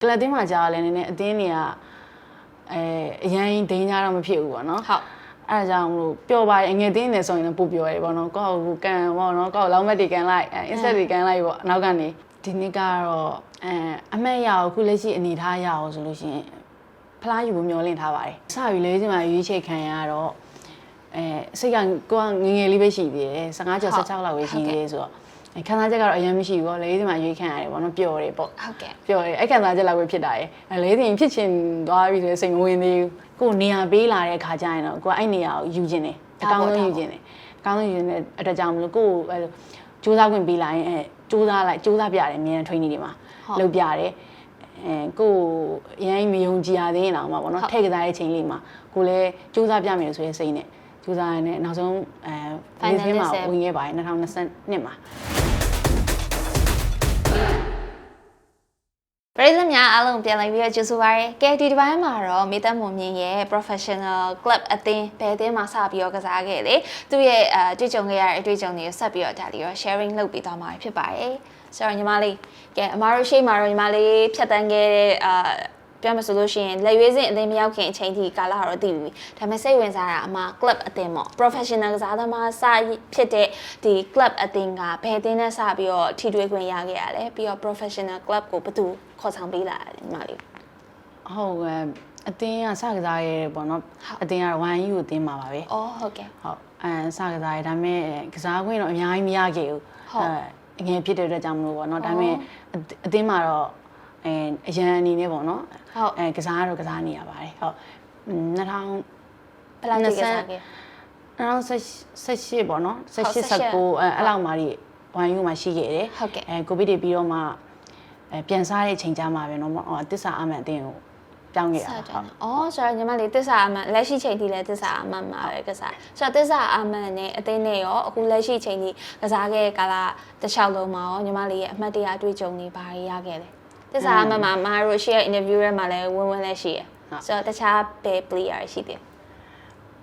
ကလပ်တင်းမှာကြာလဲနည်းနည်းအတင်းတွေကအဲအရင်ဒိန်းကြတော့မဖြစ်ဘူးပေါ့နော်ဟုတ်အဲ့ဒါကြောင့်မလို့ပျော်ပါတယ်အငယ်တင်းနေဆိုရင်တော့ပိုပျော်ရတယ်ပေါ့နော်ကောက်ကိုကန်ပေါ့နော်ကောက်လောင်းမက်တွေကန်လိုက်အဲ insect တွေကန်လိုက်ပေါ့အနောက်ကနေဒီနေ့ကတော့အဲအမက်ရအောင်ခုလက်ရှိအနေထားရအောင်ဆိုလို့ရှိရင်ဖလားယူဖို့မျောလင့်ထားပါတယ်စပြီလေးချိန်မှာရွေးချယ်ခံရတော့အဲစိတ်ကကိုကငယ်ငယ်လေးပဲရှိသေးတယ်15ကျော်16လောက်ပဲရှိသေးတယ်ဆိုတော့ အဲခံစားချက်ကတော့အရင်မရှိဘူးပေါ့လေးချိန်မှာရွေးခံရတယ်ပေါ့နော်ပျော်တယ်ပေါ့ဟုတ်ကဲ့ပြောရဲအဲ့ခံစားချက်လောက်ပဲဖြစ်တာရယ်အဲလေးတင်ဖြစ်ချင်သွားပြီဆိုရင်စိတ်မဝင်သေးဘူးကိုယ်နေရာပေးလာတဲ့ခါကျရင်တော့ကိုကအဲ့နေရာကိုယူခြင်းတယ်အကောင်းဆုံးယူခြင်းတယ်အကောင်းဆုံးယူခြင်းတဲ့အတွက်ကြောင့်မလို့ကိုယ်အဲ့လိုစူးစမ်းခွင့်ပေးလာရင်အဲစူးစမ်းလိုက်စူးစမ်းပြတယ်အမြဲတမ်း training တွေမှာလုပ်ပြတယ်အဲကိုယ်အရင်မယုံကြည်ရသေးရင်တော့မှာပေါ့နော်ထည့်ကစားတဲ့ချိန်လေးမှာကိုလည်းစူးစမ်းပြမယ်ဆိုရင်စိတ်နဲ့ စူးစမ်းရတဲ့နောက်ဆုံးအဲ Final မှာ Desert ဝင်ခဲ့ပါတယ်2022မှာပရိသတ်များအားလုံးပြန်လိုက်ပြီးတော့ကျေးဇူးပါရယ်။ကဲဒီတစ်ပိုင်းမှာတော့မေတ္တာမွန်မြင့်ရဲ့ professional club အသင်းဘယ်အသင်းမှာစပြီးတော့ကစားခဲ့လေ။သူ့ရဲ့အဲတွေ့ကြုံခဲ့ရတဲ့အတွေ့အကြုံတွေကိုဆက်ပြီးတော့ဒါလေးရော sharing လုပ်ပေးသွားမှာဖြစ်ပါတယ်။ဆိုတော့ညီမလေးကဲအမားတို့ရှေ့မှာတော့ညီမလေးဖြတ်တန်းခဲ့တဲ့အာ ပြောမှဆိုလို့ရှိရင်လက်ရွေးစင်အသင်းမရောက်ခင်အချိန်ထိကာလတော့တည်ပြီ။ဒါပေမဲ့စိတ်ဝင်စားတာအမ club အသင်းပေါ့ professional ကစားသမားစဖြစ်တဲ့ဒီ club အသင်းကဘယ်အသင်းနဲ့စပြီးတော့ထိတွေ့ခွင့်ရခဲ့ရလဲပြီးတော့ professional club ကိုဘယ်သူခေါ်ဆောင်ပေးလာတယ်ညီမလေးဟုတ်ကဲ့အတင်းကစကစားရဲပေါ့နော်အတင်းကတော့ဝိုင်းယူကိုတင်းမှာပါပဲ။အော်ဟုတ်ကဲ့ဟုတ်အဲစကစားရဲဒါပေမဲ့ကစားခွင့်တော့အများကြီးမရခဲ့ဘူးဟုတ်အငယ်ဖြစ်တဲ့အတွက်ကြောင့်မလို့ပေါ့နော်ဒါပေမဲ့အအတင်းမှာတော့ အဲအရန်အနေနဲ့ပေါ့နော်ဟုတ်အဲကစားတော့ကစားနေရပါတယ်ဟုတ်2000ဘယ်လောက်ကြီးကစားခဲ့2018ပေါ့နော်18 19အဲအဲ့လောက်မှကြီးဝိုင်းယူမှာရှိခဲ့တယ်ဟုတ်ကဲ့အဲကိုဗစ်တွေပြီးတော့မှအဲပြန်စားတဲ့အချိန်ကြားမှာပဲနော်ဟောတစ္ဆာအမှန်အတင်းကိုပြောင်းခဲ့တာဟုတ်။အော်ဆိုတော့ညီမလေးတစ္ဆာအမှန်လက်ရှိချိန်ထိလည်းတစ္ဆာအမှန်မှာပဲကစား။ဆိုတော့တစ္ဆာအမှန်နဲ့အသိနဲ့ရောအခုလက်ရှိချိန်ထိကစားခဲ့ကာလတစ်လျှောက်လုံးမှာရောညီမလေးရဲ့အမှတ်တရအတွေ့အကြုံတွေဘာတွေရခဲ့လဲ။ တစ္ဆာအမှန်မှာမအားတို့ share interview ထဲမှာလည်းဝင်ဝင်လည်းရှိရယ်။ဆိုတော့တခြားဘယ် player ရှိသေးလဲ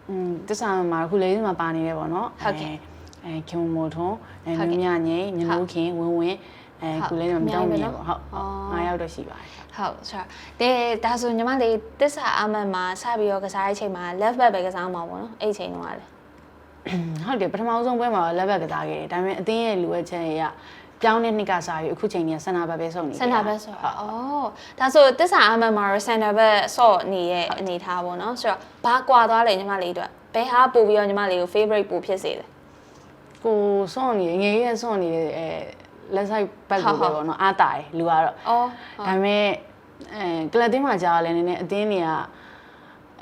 อืมတစ္ဆာမှာအခုလေးမှာပါနေတယ်ပေါ့နော်ဟုတ်ကဲ့အဲအဲခင်မိုထွန်းအဲဟုတ်မြကဲ့မြငိမ့်ညမိုးခင်ဝင်းဝင်းအဲဟုတ်ခုလေးမှာမတောင်းနေအများကြီးပဲပေါ့နော်ဟုတ်အော်ငါးယောက်တော့ရှိပါတယ်ဟုတ်ဆိုတော့ဒီဒါဆိုညီမလေးတစ္ဆာအမှန်မှာစပြီးတော့ကစားတဲ့ချိန်မှာ left back ပဲကစားမှာပေါ့နော်အဲ့ဒီချိန်တုန်းကလည်းဟုတ်တယ်ပထမဆုံးပွဲမှာလက်ဘက်ကစားခဲ့တယ်ဒါပေမဲ့အတင်းရဲ့လူဝဲချက်ရ ပြောင်းတဲ့နှစ်ကစားပြီးအခုချိန်ကြီးဆန္ဒဘက်ပဲဆုံးနေစင်တာဘက်ဆိုတော့အော်ဒါဆိုတစ္ဆာအမှန်မှာတော့စင်တာဘက်ဆော့နေတဲ့အနေထားပေါ့နော်ဆိုတော့ဘာကွာသွားလဲညီမလေးတို့ဘယ်ဟာပို့ပြီးတော့ညီမလေးကို favorite ပို့ဖြစ်စေလဲကိုစွန့်နေငယ်ရဲ့စွန့်နေတဲ့အဲလက်ဆိုင်ဘက်ကိုပဲပေါ့နော်အားတာတယ်လူကတော့အော်ဒါပေမဲ့အဲကလပ်တင်းမှာကြာလဲနည်းနည်းအတင်းတွေက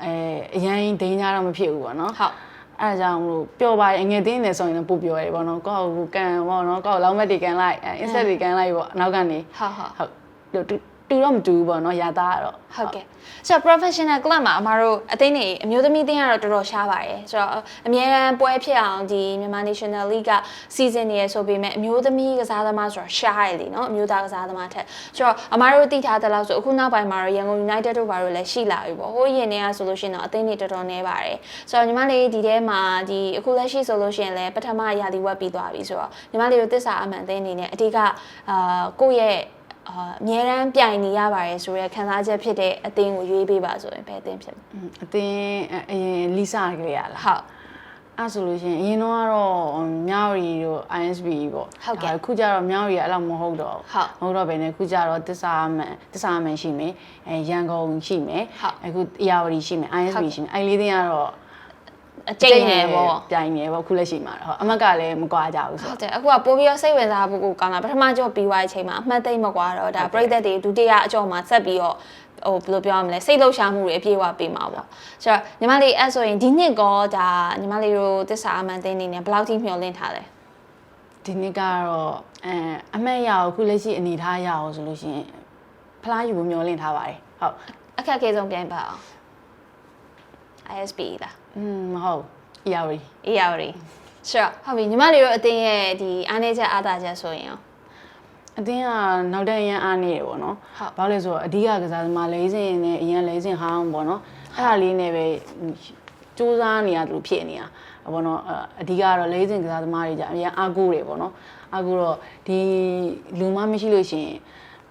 အဲအရင်ဒိန်းကြတော့မဖြစ်ဘူးပေါ့နော်ဟုတ် အဲ့ဒါကြောင့်မလို့ပျော်ပါတယ်အငယ်တင်းနေဆိုရင်တော့ပိုပျော်ရတယ်ပေါ့နော်ကောက်ကိုကန်ပေါ့နော်ကောက်လောင်းမက်တွေကန်လိုက်အဲ insect တွေကန်လိုက်ပေါ့အနောက်ကနေဟုတ်ဟုတ်ဟု တ်တူတူတော့မတူဘူးပေါ့နော်ရာသားကတော့ဟုတ်ကဲ့ဆိုတော့ professional club မှာအမတို့အသိနေအမျိုးသမီးအသင်းကတော့တော်တော်ရှားပါတယ်ဆိုတော့အများရန်ပွဲဖြစ်အောင်ဒီမြန်မာ National League က season နေရဆိုပေမဲ့အမျိုးသမီးကစားသမားဆိုတော့ရှားရလေနော်အမျိုးသားကစားသမားထက်ဆိုတော့အမတို့သိထားတဲ့လောက်ဆိုအခုနောက်ပိုင်းမှာတော့ရန်ကုန် United တို့ဘာလို့လဲရှိလာပြီပေါ့ဟိုးရင်နေရဆိုလို့ရှိရင်တော့အသင်းတွေတော်တော်နေပါတယ်ဆိုတော့ညီမလေးဒီထဲမှာဒီအခုလက်ရှိဆိုလို့ရှိရင်လည်းပထမရာသီဝက်ပြီးသွားပြီဆိုတော့ညီမလေးတို့သစ္စာအမှန်အသင်းအနေနဲ့အဓိကအာကိုယ့်ရဲ့ အာအမြဲတမ်းပြိုင်နေရပါတယ်ဆိုရဲခံစားချက်ဖြစ်တဲ့အသင်းကိုရွေးပေးပါဆိုရင်ဘယ်အသင်းဖြစ်မလဲอืมအတင်းအရင်လီစာကလေးရလားဟုတ်အဲ့ဆိုလို့ရှိရင်အရင်တော့ကတော့မြောက်ရီတို့ ISB ပေါ့ဟုတ်ကဲ့ဒါခုကျတော့မြောက်ရီကအဲ့လောက်မဟုတ်တော့ဟုတ်မဟုတ်တော့ဘယ်နဲ့ခုကျတော့တစ္ဆာအမှန်တစ္ဆာအမှန်ရှိမယ်အဲရန်ကုန်ရှိမယ်ဟုတ်အခုအရာဝတီရှိမယ် ISB ရှိမယ်အဲ့လေးတင်းကတော့ အကျိတ်နေပေါ့ပြိုင်နေပေါ့ခုလက်ရှိမှာတော့ဟုတ်အမတ်ကလည်းမကွာကြဘူးဆိုဟုတ်တယ်အခုကပိုးပြီးတော့စိတ်ဝင်စားဖို့ကိုကောင်းတာပထမကြော့ပြီးသွားတဲ့အချိန်မှာအမှတ်သိမ့်မကွာတော့ဒါပြိသက်တွေဒုတိယအကြော့မှာဆက်ပြီးတော့ဟိုဘယ်လိုပြောရမလဲစိတ်လှုပ်ရှားမှုတွေအပြည့်အဝပေးမှာပေါ့ဆိုတော့ညီမလေးအဲ့ဆိုရင်ဒီနှစ်ကောဒါညီမလေးတို့တစ္ဆာအမှန်သိနေနေဘယ်လောက်ထိမျှော်လင့်ထားလဲဒီနေ့ကတော့အဲအမတ်ရအောင်ခုလက်ရှိအနေထားရအောင်ဆိုလို့ရှိရင်ဖလားယူဖို့မျှော်လင့်ထားပါတယ်ဟုတ်အခက်အခဲဆုံးပြိုင်ပါအောင် ISB လားอืมမဟုတ်အရာဝတီအေးရပါရီဆိုတော့ဟုတ်ပြီညီမလေးတို့အတင်းရဲ့ဒီအားနေချက်အားသာချက်ဆိုရင်ရောအတင်းကနောက်တဲ့အရင်အားနေတယ်ပေါ့နော်ဟုတ်ဘာလို့လဲဆိုတော့အဓိကကစားသမားလေးစင်နဲ့အရင်လေးစင်ဟောင်းပေါ့နော်အဲ့ဒါလေးနဲ့ပဲစူးစမ်းနေရတယ်လို့ဖြစ်နေတာပေါ့နော်အဲ့အဓိကတော့လေးစင်ကစားသမားတွေကြအရင်အားကိုးတယ်ပေါ့နော်အားကိုးတော့ဒီလူမမရှိလို့ရှိရင်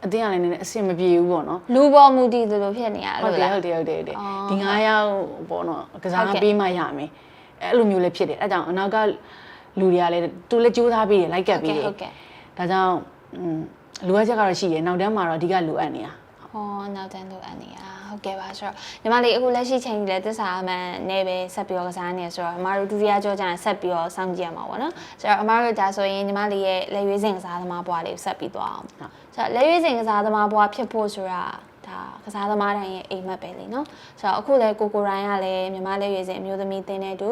အတင်းကလည်းနည်းနည်းအဆင်မပြေဘူးပေါ့နော်လူပေါ်မူတည်သလိုဖြစ်နေရဟုတ်လို့တယ်လားဟုတ်တယ်ဟုတ်တယ်ဟုတ်တယ်အော်ဒီ9ယောက်ပေါ့နော်ကစားဟုတ်ကဲ့ပေးမှရမယ်အဲ့လိုမျိုးလည်းဖြစ်တယ်အဲကြောင့်အနောက်ကလူတွေကလည်းသူလည်းကြိုးစားပေးတယ်လိုက်ကပ်ပေးတယ်ဟုတ်ကဲ့ဒါကြောင့်อืมလိုအပ်ချက်ကတော့ရှိတယ်နောက်တန်းမှာတော့အဓိကလိုအပ်နေတာဟောနောက်တန်းလိုအပ်နေရ ဟုတ်ကဲ့ပါဆိုတော့ညီမလေးအခုလက်ရှိချိန်ကြီးလဲသစ္စာအမှန်နဲ့ပဲဆက်ပြီးတော့ကစားနေရဆိုတော့အမတို့ဒုတိယကြောကြရင်ဆက်ပြီးတော့စောင့်ကြည့်ရမှာပေါ့နော်ဆိုတော့အမတို့ဒါဆိုရင်ညီမလေးရဲ့လက်ရွေးစင်ကစားသမားဘွားလေးကိုဆက်ပြီးသွားအောင်ဆိုတော့လက်ရွေးစင်ကစားသမားဘွားဖြစ်ဖို့ဆိုတာဒါကစားသမားတိုင်းရဲ့အိမ်မက်ပဲလေနော်ဆိုတော့အခုလဲကိုကိုရိုင်းကလည်းညီမလေးရွေးစင်အမျိုးသမီးတင်းတဲ့တူ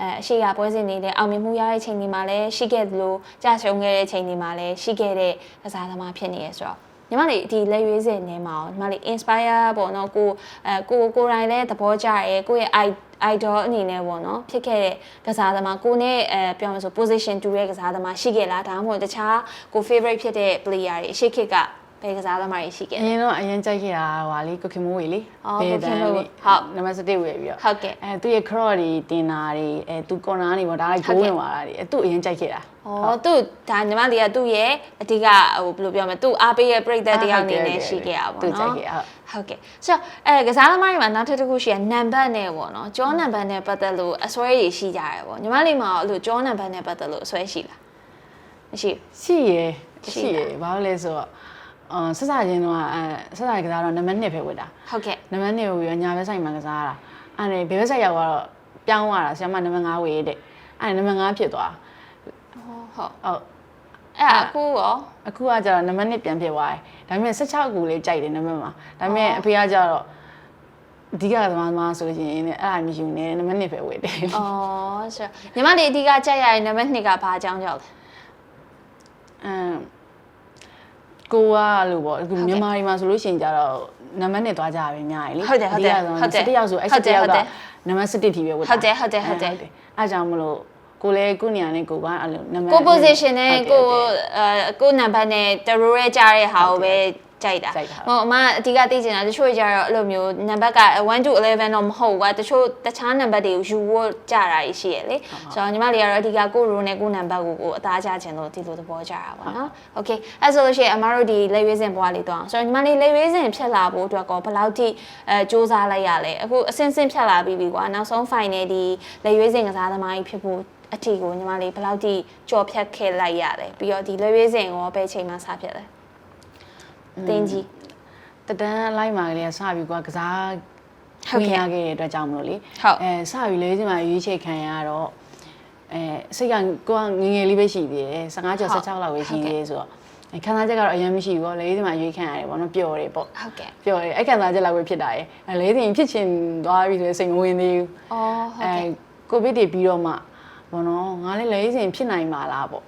အဲအရှိကပွဲစဉ်တွေလည်းအောင်မြင်မှုရတဲ့ချိန်ဒီမှာလည်းရှိခဲ့သလိုကြာရှုံးခဲ့တဲ့ချိန်ဒီမှာလည်းရှိခဲ့တဲ့ကစားသမားဖြစ်နေရဆိုတော့ ညီမလေးဒီလက်ရွေးစင်နေမှာညီမလေး inspire ပေါ့နော်ကိုအဲကိုကိုယ်တိုင်လည်းသဘောကျရဲကိုယ့်ရဲ့ idol အနေနဲ့ပေါ့နော်ဖြစ်ခဲ့တဲ့ကစားသမားကိုနဲ့အဲပြောမှဆို position တူတဲ့ကစားသမားရှိခဲ့လားဒါမှမဟုတ်တခြားကို favorite ဖြစ်တဲ့ player တွေအရှိခေတ်က ဘယ်ကစားသမားတွေရှိခဲ့အလဲရင်တော့အရင်ကြိုက်ခဲ့တာဟွာလေကိုခင်မိုးဝေလေအော်ဘယ်တန်းကိုခင်မိုးဝေလေးဟုတ်နံပါတ်7ဝယ်ပြီးတော့ဟုတ်ကဲ့အဲသူ့ရဲ့ cross တွေတင်တာတွေအဲသူ corner တွေပေါ့ဒါလိုက်ဟုဂိုးတ်ကဲ့ ဝင်သွားတာတွေအဲသူ့အရင်ကြိုက်ခဲ့တာ။အော်သူဒါညီမလေးကသူ့ရဲ့အဓိကဟိုဘယ်လိုပြောမလဲသူ့အားပေးရဲ့ပြိသက်တယောက်အနေနဲ့ရှိခဲ့ရပါသူဘောကြိုက်နော်ခဲ့ဟုတ်။ဟုတ်ကဲ့။ဆိုတော့အဲကစားသမားတွေမှာနောက်ထပ်တစ်ခုရှိရနံပါတ်နဲ့ပေါ့နော်။ကျောနံပါတ်နဲ့ပတ်သက်လို့အစွဲတွေရှိကြရပေါ့။ညီမလေးမှာအဲ့လိုကျောနံပါတ်နဲ့ပတ်သက်လို့အစွဲရှိလား။မရှိဘူး ရှိရယ်ရှိရှိတာရယ်ဘာလို့လဲဆိုတော့ အာဆက်စားချင်းတော့အဲဆက်စားကစားတော့နံပါတ်2ပဲဝတ်တာ။ဟုတ်ကဲ့နံပါတ်2ကိုပြီးတော့ညာဘက်ဆိုင်မှာကစားတာအဲ့ဒါဘယ်ဘက်ဆိုင်ရောက်တော့ပြောင်းသွားတာဆရာမနံပါတ်5ဝေတဲ့အဲ့ဒါနံပါတ်5ဖြစ်သွား။ဟောဟုတ်ဟုတ်။အဲ့ဒါအခုရောအခုကကျတော့နံပါတ်1ပြန်ဖြစ်သွားတယ်ဒါပေမဲ့16ကူလေးကြိုက်တယ်နံပါတ်မှာဒါပေမဲ့အဖေကကျတော့အဓိကသမားသမားဆိုရင်လည်းအဲ့ဒါမရှိဘူးねနံပါတ်1ပဲဝယ်တယ်။အော်ဆိုတော့ညီမလေးအဓိကကြက်ရတဲ့နံပါတ်2ကဘာအကြောင်းကြောင့်လဲအမ် ကိုကလို့ပေါ့အခုမြန်မာပြည်မှာဆိုလို့ရှိရင်ကြတော့နံပါတ်1သွားကြရပဲများတယ်လေဟုတ်တယ်ဟုတ်တယ်အဓိကဟုတ်တယ်17ယောက်ဆိုအဲ့ဟုတ်တယ်17ယောဟုတ်က်ကတယ်နံပါတ်17ထိပဲဝတ်ဟုတ်တယ်ဟုတ်တယ်ဟုတ်တယ်အဲ့ကြောင့်မလို့ကိုလည်းကိုနေရာနဲ့ကိုကအဲ့လိုနံပါတ်ကို position နဲ့ဟုတ်တယ်ကိုဟုတ်တယ်အဲကိုနံပါတ်နဲ့တရိုးရဲကြားတဲ့ဟာကိုပဲ ကြိုက်တာ ကြိုက်တာ ဟိုအမအဓိကသိချင်တာတချို့ကြတော့အဲ့လိုမျိုးနံပါတ်က1 to 11တော့မဟုတ်ဘူးကွာတချို့တခြားနံပါတ်တွေကိုယူဖို့ကြတာရှိရလေဆိုတော့ညီမလေးကတော့အဓိကကိုရိုးနဲ့ကိုနံပါတ်ကိုကိုအသားချခြင်းလို့ဒီလိုသဘောကြတာပါနော်โอเคအဲ့ဆိုလို့ရှိရင်အမတို့ဒီလက်ရွေးစင်ဘွားလေးတော့အောင်ဆိုတော့ညီမလေးလက်ရွေးစင်ဖြတ်လာဖို့အတွက်ကောဘယ်လောက်ထိအဲစူးစမ်းလိုက်ရလဲအခုအစင်းစင်းဖြတ်လာပြီးပြီကွာနောက်ဆုံး final ဒီလက်ရွေးစင်ကစားသမားကြီးဖြစ်ဖို့အထီကိုညီမလေးဘယ်လောက်ထိကြော်ဖြတ်ခဲ့လိုက်ရလဲပြီးတော့ဒီလက်ရွေးစင်ရောဘယ်ချိန်မှစဖြတ်လဲ တင်းကြီးတတန်းလိုက်မှာကလေးကစပြီးကွာကစားဟုတ်ဝင်ကဲ့ရခဲ့တဲ့အတွက်ကြောင့်မလို့လေဟုတ်အဲစပြီးလေးချင်းမှာရွေးချယ်ခံရတော့အဲစိတ်ကကိုကငယ်ငယ်လေးပဲရှိသေးတယ်15ကျော်ဟုတ်16လောက်ပဲရှိဟုတ်ကဲ့သေးတယ်ဆိုတော့အဲခံစားချက်ကတော့အရင်မရှိဘူးပေါ့လေးချင်းမှာရွေးခံရတယ်ပေါ့နော်ပျော်တယ်ပေါ့ဟုတ်ကဲ့ပျော်တယ်အဲ့ခံစားချက်လောက်ပဲဖြစ်တာရဲ့အဲလေးချင်းဖြစ်ချင်သွားပြီဆိုရင်စိတ်မဝင်သေးဘူးအော်ဟုတ်အဲကဲ့ကိုဗစ်တွေပြီးတော့မှဘောနော်ငါလည်းလေးချင်းဖြစ်နိုင်ပါလားပေါ့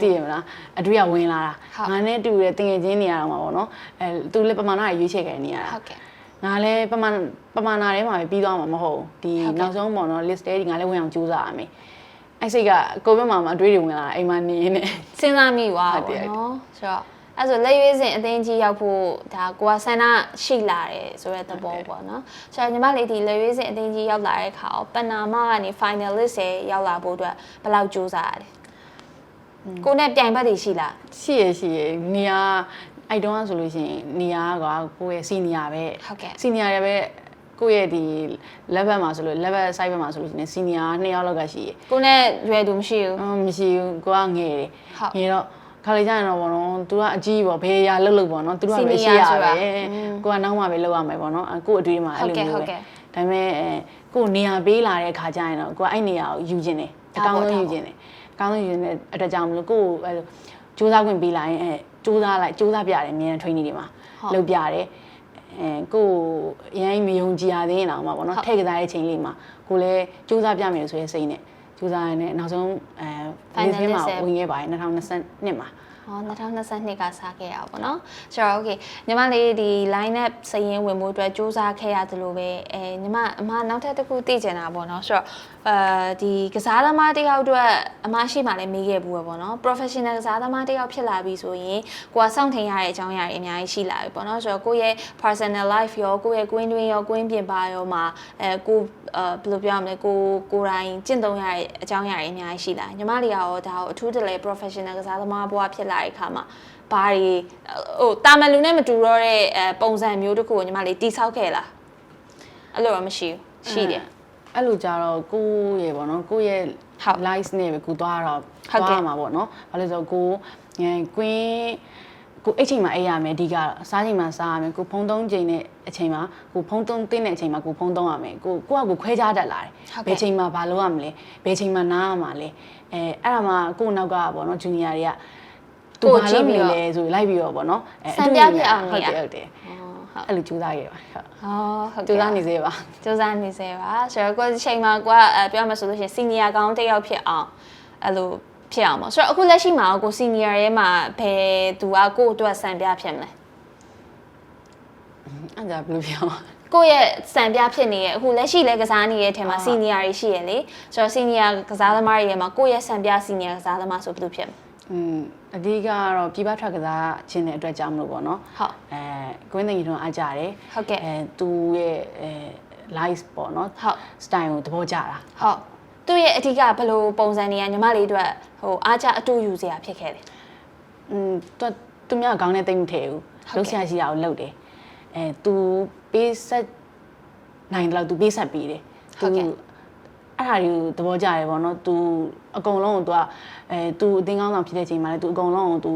သိရမလားအတွေ့အဝင်လာတာဟုတ်ငါနဲ့တူတဲ့တင်ငယ်ချင်းနေရတော့မှာပေါ့နော်အဲသူလည်းပမာဏရွေးချယ်ခံနေရတာဟုတ်ကဲ့ငါလည်းပမာဏပမာဏထဲမှာပဲပြီးသွားမှာမဟုတ်ဘူးဒီဟုတ်ကဲ့နောက်ဆုံးပေါ့နော် list တွေငါလည်းဝင်အောင်ကြိုးစားရမယ်အဲ့စိတ်ကကိုဗစ်မှာမအတွေးတွေဝင်လာတာအိမ်မှာနေနေစဉ်းစားမိသွားဟုတ်ပါတယ်ဘောနော်ဆိုတော့အဲ့ဆိုလက်ရွေးစင်အသိန်းကြီးရောက်ဖို့ဒါကိုကဆန္ဒရှိလာတယ်ဆိုတဲ့သဘောပေါ့နော်ဆိုတော့ညီမလေးဒီလက်ရွေးစင်အသိန်းကြီးရောက်လာတဲ့အခါကိုပနာမကနေ finalist ရေရောက်လာဖို့အတွက်ဘယ်လောက်ကြိုးစားရလဲ ကိုနဲ့ပြိုင်ဘက်တွေရှိလားရှိရရှိရနေရာအဲ့တုန်းကဆိုလို့ရှိရင်နေရာကကိုယ့်ရဲ့စီနီယာပဲဟုတ်ကဲ့စီနီယာတွေပဲကိုယ့်ရဲ့ဒီ level မှာဆိုလို့ level side ဘက်မှာဆိုလို့ရှိရင်စီနီယာနှစ်ယောက်လောက်ကရှိရကိုနဲ့ရွယ်သူမရှိဘူးအင်းမရှိဘူးကိုကငယ်တယ်ဟုတ်ငယ်တော့ခါလေးကျရင်တော့ဘောနော်သူကအကြီးပေါ့ဘယ်ရာလှုပ်လှုပ်ပေါ့နော်သူတို့ကပဲ Senior ရှိရဆိုတာပဲကိုကနောက်မှပဲလှုပ်ရမယ်ပေါ့နော်အခုအတွေ့မှာအဲ့လိုမျိုးဟုတ်ပဲကဲ့ဒါပေမဲ့အဲကိုနေရာပေးလာတဲ့ခါကျရင်တော့ကိုကအဲ့နေရာကိုယူခြင်းတယ်အဒါကောင်းပေါ့ဆုံးဒါယူပေါ့ခြင်းတယ်အ ကောင်းဆုံးယူခြင်းတဲ့အတွက်ကြောင့်မလို့ကိုကိုအဲ့လိုစူးစမ်းခွင့်ပေးလာရင်အဲစူးစမ်းလိုက်စူးစမ်းပြတယ်အမြန် training တွေမှာ ဟုတ် လုပ်ပြတယ်အဲကိုအရင်မယုံကြည်ရသေးရင်တော့မှာပေါ့နော် ဟုတ် ထည့်ကစားတဲ့ချိန်လေးမှာကိုလည်းစူးစမ်းပြမယ်ဆိုတဲ့စိတ်နဲ့စူးစမ်းရတဲ့နောက်ဆုံးအဲ Finalist မှာ ရဲ့ ဝင်ခဲ့ပါတယ်2022မှာ ဟော2022ကစားခဲ့ရပါဘောเนาะဆိုတော့ okay ညီမလေးဒီ line up စရင်ဝင်မှုအတွက်စူးစမ်းခဲ့ရတယ်လို့ပဲအဲညီမအမနောက်ထပ်တစ်ခုသိချင်တာပေါ့เนาะဆိုတော့ အာဒီကစားသမားတယောက်အတွက်အမရှိမှလည်းမေးခဲ့ဘူးပဲပေါ့နော် professional ကစားသမားတယောက်ဖြစ်လာပြီဆိုရင်ကိုကစောင့်ထိုင်ရတဲ့အကြောင်းအရာတွေအများကြီးရှိလာပြီပေါ့နော်ဆိုတော့ကိုယ့်ရဲ့ personal life ရောကိုယ့်ရဲ့ queen twin ရော queen ပြင်ပါရောမှာအဲကိုအာဘယ်လိုပြောရမလဲကိုကိုယ်တိုင်ကျင့်သုံးရတဲ့အကြောင်းအရာတွေအများကြီးရှိလာညီမတွေကရောဒါကိုအထူးတလဲ professional ကစားသမားဘဝဖြစ်လာတဲ့အခါမှာဘာတွေဟိုတာမန်လူနဲ့မတူတော့တဲ့ပုံစံမျိုးတခုကိုညီမလေးတိဆောက်ခဲ့လားအဲ့လိုတော့မရှိဘူးရှိတယ် အဲ့လိုကြတော့ကိုယ့်ရဲ့ပေါ့နော်ကိုယ့်ရဲ့ဟုတ် live နဲ့ပဲကိုသွားတော့ဟုတ်ကဲ့သွားရမှာပေါ့နော်ဘာလို့လဲဆိုတော့ကိုငယ်ကွင်းကိုအဲ့ချိန်မှာအိပ်ရမယ်အဓိကတော့စားချိန်မှာစားရမယ်ကိုဖုံးသုံးချိန်နဲ့အချိန်မှာကိုဖုံးသုံးတင်းတဲ့အချိန်မှာကိုဖုံးသုံးရမယ်ကိုကိုကကိုခွဲခြားတတ်လာတယ်ဟုတ်ကဲ့ဘယ်ချိန်မှာဘာလုပ်ရမလဲဘယ်ချိန်မှာနားရမှာလဲအဲအဲ့ဒါမှကိုနောက်ကပေါ့နော်ဂျူနီယာတွေကသူကိုဘာကြည့်လုပ်ပြီးနေတော့လဲဆိုပြီးလိုက်ပြီးတော့ပေါ့နော်အဲစံပြဖြစ်အောင်နေဟုတ်ရတယ်ဟုတ်တယ် ဟုတ်အဲ့လိုကြိုးစားခဲ့ပါဟုတ်ဟောဟုတ်ကြိုးကဲ့စားနေစေပါစူးစမ်းနေစေပါဆိုတော့ကိုယ်ဒီချိန်မှာကိုကအဲပြောမှဆိုလို့ရှိရင်စီနီယာကောင်းတစ်ယောက်ဖြစ်အောင်အဲ့လိုဖြစ်အောင်ပေါ့ဆိုတော့အခုလက်ရှိမှာကိုစီနီယာရဲမှာဘယ်သူကကိုယ့်အတွက်စံပြဖြစ်မလဲအဲ့ဒါဘယ်လိုပြောကိုယ့်ရဲ့စံပြဖြစ်နေရဲ့အခုလက်ရှိလဲကစားနေရဲ့အထင်မှာ အာစီနီယာတွေရှိရလေဆိုတော့စီနီယာကစားသမားတွေရဲ့မှာကိုယ့်ရဲ့စံပြစီနီယာကစားသမားဆိုဘယ်လိုဖြစ်မလဲ อืมအဓိကကတော့ပြပထွက်ကစားခြင်းတဲ့အတွက်ကြောင့်မလို့ပေါ့နော် ဟုတ် အဲကွင်းသိငယ်ထွန်းအားကြတယ် ဟုတ်ကဲ့ အဲသူရဲ့အဲ live ပေါ့နော် ဟုတ် style ကိုသဘောကျတာ ဟုတ်သူ့ရဲ့အဓိကဘယ်လိုပုံစံတွေကညီမလေးတို့ဟိုအားကြအတူယူစရာဖြစ်ခဲ့တယ် อืมသူကသူများကောင်းတဲ့တိတ်မထည့်ဘူး ဟုတ်ကဲ့ လုံးဆရာရှိတာကိုလုပ်တယ်အဲသူပေးဆက်နိုင်တယ်လို့သူပေးဆက်ပေးတယ် ဟုတ်ကဲ့ အဲ့ဒါတွေကိုသဘောကျတယ်ပေါ့နော် तू အကုန်လုံးကို तू ကအဲ तू အတင်းကောင်းဆောင်ဖြစ်တဲ့ချိန်မှာလည်း तू အကုန်လုံးကို तू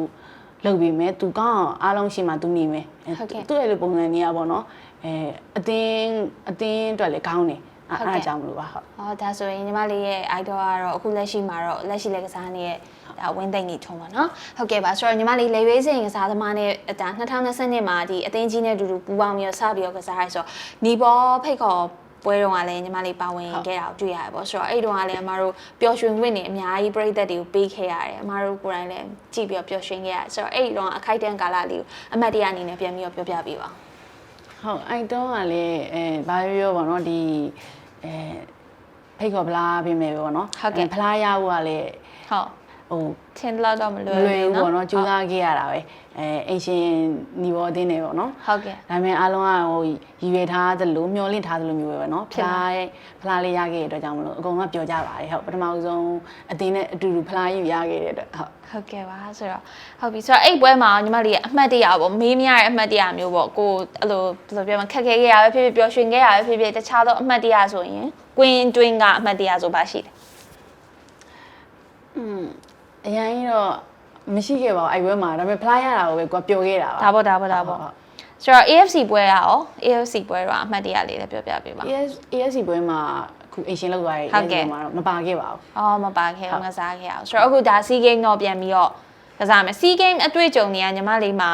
လုပ်ပြီးမယ် तू ကောင်းအောင်အားလုံးရှိမှ तू နေမယ်အဲ ဟုတ်ကဲ့ သူ့ရဲ့လိုပုံစံကြီးอ่ะပေါ့နော်အဲအတင်းအတင်းအတွက်လည်းကောင်းတယ်အဲ့ ဟုတ်ကဲ့ အဲ့ဒါကြောင့်မလို့ပါဟုတ်ဟောဒါဆိုရင်ညီမလေးရဲ့ idol ကတော့အခုလက်ရှိမှာတော့လက်ရှိလည်းကစားနေတဲ့ဒါဝင်းသိမ့်နေထုံးပါနော်ဟုတ်ကဲ့ပါဆိုတော့ညီမလေးလေရွေးစင်ကစားသမားနဲ့ဒါ2020နှစ်မှာဒီအသင်းကြီးနဲ့အတူတူပူးပေါင်းပြီးတော့စပြီးတော့ကစားရဲဆိုတော့နီဘောဖိတ်ခေါ် ပွဲတော်ကလည်းညီမလေးပါဝင်ခဲ့တာကိုတွေ့ရတယ်ပေါ့ဆိုတော့အဲ့တုန်းကလည်းအမတို့ပျော်ရွှင်ခွင့်နေအများကြီးပြည်သက်တွေကိုပေးခဲ့ရတယ်အမတို့ကိုယ်တိုင်လည်းကြည့်ပြီးတော့ပျော်ရွှင်ခဲ့ရတယ်ဆိုတော့အဲ့ဒီတော့အခိုက်အတန့်ကာလလေးကိုအမတ်တရအနေနဲ့ပြန်ပြီးတော့ပြောပြပေးပါဟုတ်အဲ့တော့ကလည်းအဲဘာပြောပြောပေါ့နော်ဒီအဲဖိတ်ခေါ်ဖလားပြင်မယ်ပေါ့နော်ဟုတ်ကဲ့အဲဖလားရဖို့ကလည်းဟုတ် ဟိုထင်လောက်တော့မလွယ်လွယ်ဘူးပေါ့နော်ကြိုးစားခဲ့ရတာပဲအဲအင်ရှင်ညီပေါ်အတင်းနေပေါ့နော်ဟုတ်ကဲ့ဒါပေမဲ့အားလုံးကဟိုရည်ရွယ်ထားသလိုမျှော်လင့်ထားသလိုမျိုးပဲပေါ့နော်ဖလားရဲ့ဖလားလေးရခဲ့တဲ့အတွက်ကြောင့်မလို့အကုန်ကပျော်ကြပါတယ်ဟုတ်ပထမဆုံးအတင်းနဲ့အတူတူဖလားကြီးရခဲ့တဲ့အတွက်ဟုတ်ဟုတ်ကဲ့ပါဆိုတော့ဟုတ်ပြီဆိုတော့အဲ့ပွဲမှာညီမလေးကအမှတ်တရပေါ့မေးမရတဲ့အမှတ်တရမျိုးပေါ့ကိုအဲ့လိုဘယ်လိုပြောမလဲခက်ခဲခဲ့ရပဲဖြစ်ဖြစ်ပျော်ရွှင်ခဲ့ရပဲဖြစ်ဖြစ်တခြားသောအမှတ်တရဆိုရင် queen twin ကအမှတ်တရဆိုပါရှိတယ်อืม အရင်ကတော့မရှိခဲ့ပါဘူးအဲ့ဘွဲမှာဒါပေမဲ့ဖလားရတာကိုပဲကိုကပျော်ခဲ့တာပါဒါပေါ့ဒါပေါ့ဒါပေါ့ဟုတ်ဆိုတော့ AFC ပွဲရအောင် AFC ပွဲတော့အမှတ်တရလေးလည်းပြောပြပေးပါ AS ASC ဘွဲမှာအခုအင်ရှင်လောက်သွားတဲ့ဟုတ်ကဲ့ ASC မှာတော့မပါခဲ့ပါဘူးအော်မပါခဲ့အောင်ကစားခဲ့အောင်ဆိုတော့အခုဒါ C game တော့ပြန်ပြီးတော့ကစားမယ် C game အတွေ့အကြုံတွေကညီမလေးမှာ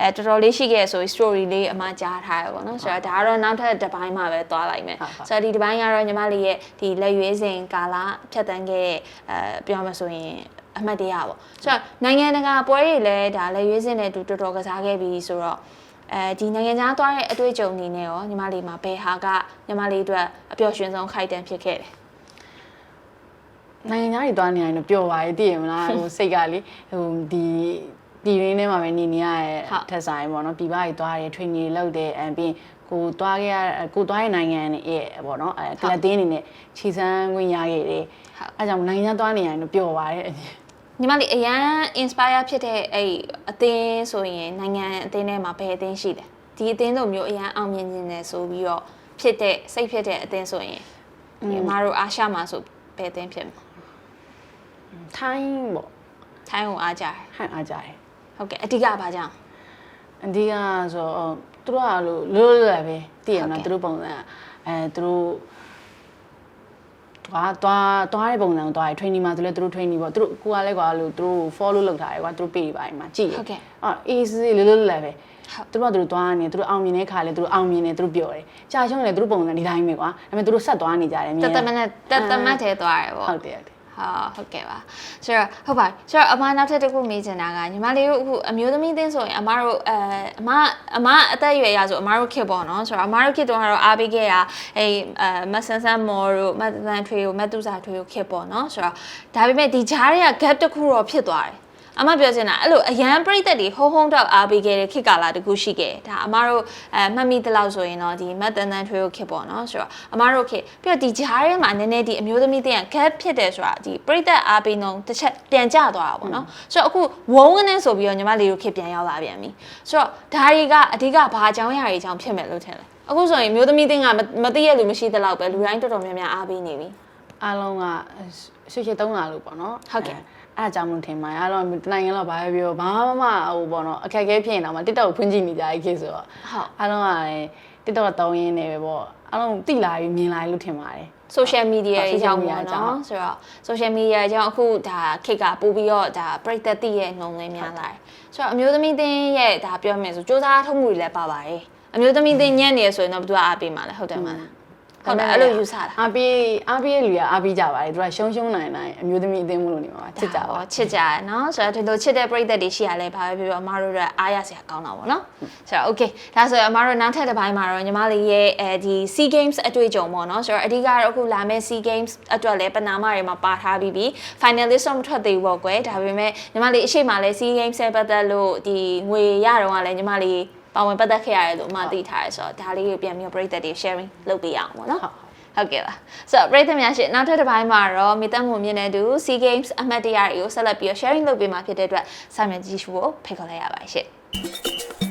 အဲတော်တော်လေးရှိခဲ့ဆိုပြီး story လေးအမှကြားထားရပေါ့နော်ဆိုတော့ဒါကတော့နောက်ထပ်တစ်ပိုင်းမှာပဲသွားလိုက်မယ်ဟုတ်ဟုတ်ဆိုတော့ဒီတစ်ပိုင်းကတော့ညီမလေးရဲ့ဒီလက်ရွေးစဉ်ကာလဖြတ်တန်းခဲ့တဲ့အဲပြောမှဆိုရင် အမှတ်တရပေါ့ဆိုတော့နိုင်ငံတကာပွဲတွေလည်းဒါလက်ရွေးစဉ်နဲ့အတူတော်တော်ကစားခဲ့ပြီးဆိုတော့အဲဒီနိုင်ငံခြားသွားတဲ့အတွေ့အကြုံအနေနဲ့ရောညီမလေးမှာဘယ်ဟာကညီမလေးအတွက်အပျော်ရွှင်ဆုံးခိုက်တန်ဖြစ်ခဲ့တယ်နိုင်ငံသားတွေသွားနေရင်တော့ပျော်ပါရဲ့သိရမလားဟိုစိတ်ကလေဟိုဒီပြည်ရင်းထဲမှာပဲနေနေရတဲ့ဟုတ်ထက်ဆိုင်ပေါ့နော်ပြည်ပကြီးသွားတယ် training တွေလုပ်တယ်အပြင်ကိုသွားခဲ့ရကိုသွားတဲ့နိုင်ငံရဲ့ပေါ့နော်အဲကလပ်တင်းအနေနဲ့ခြေစမ်းခွင့်ရခဲ့တယ်ဟုတ်အဲကြောင့်နိုင်ငံသားသွားနေရင်တော့ပျော်ပါရဲ့ ညီမလေးအရန် inspire ဖြစ်တဲ့အဲ့အသင်းဆိုရင်နိုင်ငံအသင်းထဲမှာဘယ်အသင်းရှိလဲဒီအသင်းလိုမျိုးအရန်အောင်မြင်နေတယ်ဆိုပြီးတော့ဖြစ်တဲ့စိတ်ဖြစ်တဲ့အသင်းဆိုရင်ဒီအမတို့အာရှမှာဆိုဘယ်အသင်းဖြစ်မလဲထိုင်းပေါ့ထိုင်းကိုအားကြတယ်ဟန်အားကြတယ်ဟုတ်ကဲ့အဓိကဘာကြောင့်အဓိကဆိုတော့သူတို့ကလို့လွတ်လွတ်ပဲသိရမဟုတ်ကဲ့လားသူတို့ပုံစံအဲသူတို့ သွားသွားသွားတဲ့ပုံစံကိုသွားတယ် training မှာဆိုလဲသူတို့ training ပေါ့သူတို့ကိုကလည်းကွာလို့သူတို့ follow လုပ်ထားတယ်ကွာသူတို့ page ပိုင်းမှာကြည့်ဟုတ်ကဲ့အော် easy လွတ်လွတ်လပ်ပဲဟုတ်သူတို့ကသူတို့သွားနေသူတို့အောင်မြင်တဲ့ခါလဲသူတို့အောင်မြင်တယ်သူတို့ပြောတယ်ကြာရှုံးတယ်သူတို့ပုံစံဒီတိုင်းပဲကွာဒါပေမဲ့သူတို့ဆက်သွားနေကြတယ်အမြတင်တမနဲ့တတမတ်ထဲသွားတယ်ပေါ့ဟုတ်တယ်ဟုတ်တယ် ဟာဟုတ်ကဲ့ပါဆိုတော့ဟုတ်ပါဆိုတော့အမနောက်ထပ်တစ်ခုမေးချင်တာကညီမလေးတို့အခုအမျိုးသမီးသင်းဆိုရင်အမတို့အဲအမအမအသက်အရွယ်ရဆိုအမတို့ခစ်ပေါ့နော်ဆိုတော့အမတို့ခစ်တော့ကတော့အားပေးခဲ့ရအဲအဲမဆန်ဆန်မော်တို့မတ်တန်ထွေတို့မတ်တူစာထွေတို့ခစ်ပေါ့နော်ဆိုတော့ဒါပေမဲ့ဒီဂျားတွေက gap တစ်ခုတော့ဖြစ်သွားတယ် အမပြောချင်တာအဲ့လိုအရန်ပြိသက်တွေဟုံးဟုံးတော့အားပေးခဲ့တဲ့ခေတ်ကာလတကူရှိခဲ့ဒါအမတို့အဲမှတ်မိသလောက်ဆိုရင်တော့ဒီမတ်တန်တန်ထွေးကိုခေတ်ပေါ့နော်ဆိုတော့အမတို့ခေတ်ပြီးတော့ဒီဂျားထဲမှာနည်းနည်းဒီအမျိုးသမီးတွေက gap ဖြစ်တယ်ဆိုတာဒီပြိသက်အားပေးနှုန်းတစ်ချက်ပြန်ကျသွားတာပေါ့နော်ဆိုတော့အခုဝုန်းကနေဆိုပြီးတော့ညီမလေးတို့ခေတ်ပြန်ရောက်လာပြန်ပြီဆိုတော့ဒါတွေကအဓိကဘာအကြောင်းအရာတွေအကြောင်းဖြစ်မယ်လို့ထင်လဲအခုဆိုရင်မျိုးသမီးတွေကမမသိရလူမရှိသလောက်ပဲလူတိုင်းတော်တော်များများအားပေးနေပြီအားလုံးကဆွေချေသုံးလာလို့ပေါ့နော်ဟုတ်ကဲ့ အဲအားကြောင့်မလို့ထင်ပါတယ်အားလုံးတနိုင်ငံလောက်ဘာပဲပြောဘာမှမဟိုပေါ့နော်အခက်အခဲဖြစ်ရင်တော့မ TikTok ကိုဖွင့်ကြည့်နေကြတဲ့ case ဆိုတော့ဟုတ်အားလုံးကလည်း TikTok ကတောင်းရင်းနေပဲပေါ့အားလုံးတိလာပြီးမြင်လာလို့ထင်ပါတယ် social media ဟုတ်အကြောင်း social ပေါ့ media အကြောင်းနော်ဆိုတော့ social media အကြောင်းအခုဒါခေတ်ကပို့ပြီးတော့ဒါပြိသက်တိရဲ့နှုံလေးများလာတယ်ဆိုတော့အမျိုးသမီးတင်းရဲ့ဒါပြောမယ်ဆိုစူးစမ်းထုတ်မှုတွေလည်းပါပါတယ်အမျိုးသမီးတင်းညံ့နေရဆိုရင်တော့ဘယ်သူကအားပေးမှာလဲဟုတ်တယ်မလား ဟုတ်တယ်အဲ့လိုယူဆတာအားပေးအားပေးရဲ့လူကအားပေးကြပါတယ်သူကရှုံးရှုံးနိုင်နိုင်အမျိုးသမီးအသိမှုလို့နေမှာပါချစ်ကြပါဟောချစ်ကြရနော်ဆိုတော့ဒီလိုချစ်တဲ့ပြိသက်တွေရှိရလဲဘာပဲပြောပြောအမားတို့ကအားရစရာကောင်းတာပေါ့နော်ဆိုတော့ okay ဒါဆိုရင်အမားတို့နောက်ထပ်တစ်ပိုင်းမှာတော့ညီမလေးရဲ့အဲဒီ SEA Games အတွေ့အကြုံပေါ့နော်ဆိုတော့အဓိကတော့အခုလာမယ့် SEA Games အတွက်လည်းပနာမတွေမှာပါထားပြီးပြီ finalist တော့မထွက်သေးဘူးပေါ့ကွယ်ဒါပေမဲ့ညီမလေးအရှိမလဲ SEA Games နဲ့ပတ်သက်လို့ဒီငွေရတော့ကလည်းညီမလေး ပါဝင်ပတ်သက်ခဲ့ရတယ်လို့အမသိထားရဲဆိုတော့ဒါလေးကိုပြန်ပြီးတော့ပြိသက်တွေ sharing လုပ်ပေးရအောင်ပေါ့နော်ဟုတ်ဟုတ်ကဲ့ပါဆိုတော့ပရိသတ်များရှင်နောက်ထပ်တစ်ပိုင်းမှာတော့မိသက်မှုမြင်တဲ့သူ SEA Games အမှတ်တရတွေကိုဆက်လက်ပြီးတော့ sharing လုပ်ပေးမှာဖြစ်တဲ့အတွက်စာမျက်ကြည့်ရှုဖို့ဖိတ်ခေါ်လိုက်ရပါတယ်ရှင်